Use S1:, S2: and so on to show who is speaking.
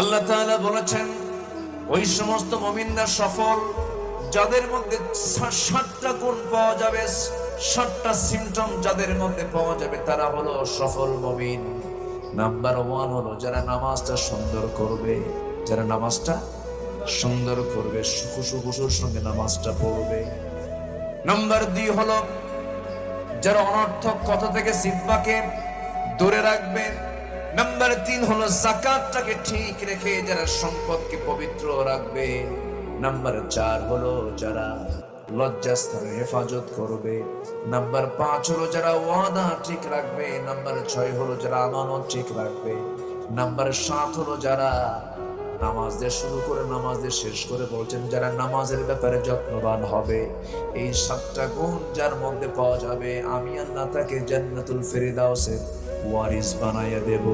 S1: আল্লাহ তাআলা বলেছেন, ওই সমস্ত মুমিনরা সফল, যাদের মধ্যে সাতটা গুণ পাওয়া যাবে, সাতটা সিমটম যাদের মধ্যে পাওয়া যাবে, তারা হলো সফল মুমিন। নাম্বার ওয়ান হলো যারা নামাজটা সুন্দর করবে, যারা নামাজটা সুন্দর করবে খুশু খুশুর সঙ্গে নামাজটা পড়বে। নাম্বার দুই হলো যারা অনর্থক কথা থেকে সিব্বাকে দূরে রাখবে নাম্বার তিন হলো জাকাতটাকে ঠিক রেখে যারা সম্পদকে পবিত্র রাখবে নাম্বার চার হলো যারা লজ্জাস্থানের হেফাজত করবে নাম্বার পাঁচ হলো যারা ওয়াদা ঠিক রাখবে নাম্বার ছয় হলো যারা আমানত ঠিক রাখবে নাম্বার সাত হলো যারা নামাজ দিয়ে শুরু করে নামাজদের শেষ করে বলছেন, যারা নামাজের ব্যাপারে যত্নবান হবে, এই সাতটা গুণ যার মধ্যে পাওয়া যাবে, আমি আল্লাহ তাকে জান্নাতুল ফেরিদাউসের ওয়ারিস বানাইয়া দেব।